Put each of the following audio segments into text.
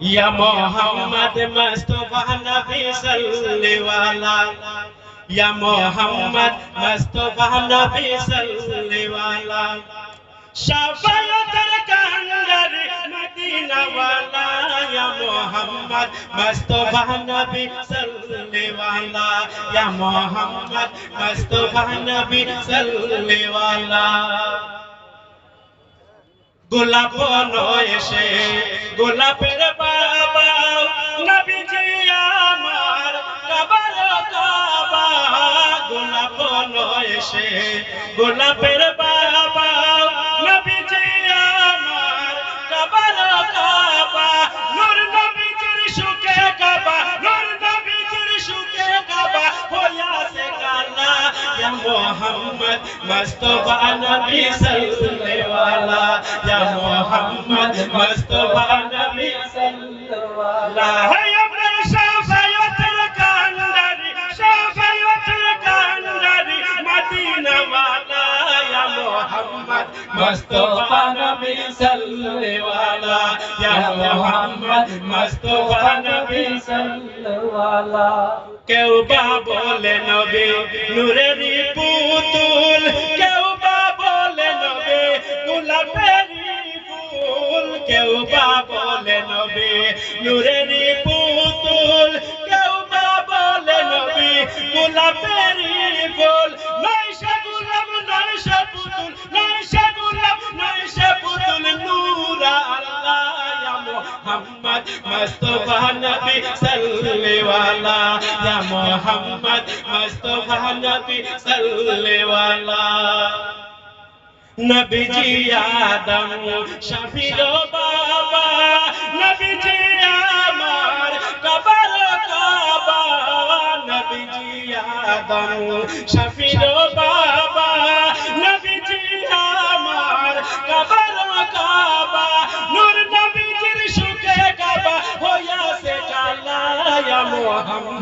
یا محمد مصطفی نبی صلی والا یا محمد مصطفی نبی صلی والا শাবালতের কান্দার মদিনা ওয়ালা ইয়া মুহাম্মদ মুস্তাফা নবী সাল্লাল্লাহু ইয়া মুহাম্মদ মুস্তাফা নবী সাল্লাল্লাহু গোলাপ নয় সে, গোলাপের বা এসে গোলাপের বাবা নবীজি আমার কাবার কাবা নূর নবীজির সুখে কাবা নূর নবীজির সুখে কাবা হইয়াছে কালা ইয়া মোহাম্মদ মুস্তফা নবী সাল্লাল্লাহু আলা ইয়া মোহাম্মদ মুস্তফা কেউ বা বলে নবে নূরেরই পুতুল। কেউ বা বলে নবে ফুল। কেউ বা বলে নবে নূরেরই পুতুল। মোহাম্মদ মুস্তফা নবী সাল্লাল্লাহু আলা ইয়া মোহাম্মদ মুস্তফা নবী সাল্লাল্লাহু আলা নবীজি আদম শাফির বাবা নবীজি আমার কবর কাবা নবীজি আদম শাফির বাবা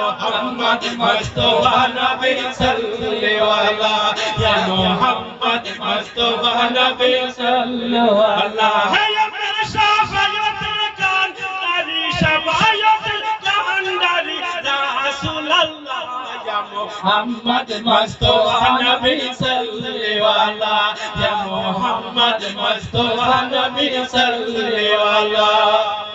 محمد مصطفى نبي صلي ولا يا محمد مصطفى نبي صلي ولا يا من شاف يتركان علي شبايات الكهندري يا رسول الله. يا محمد مصطفى نبي صلي الله يا محمد مصطفى نبي صلي ولا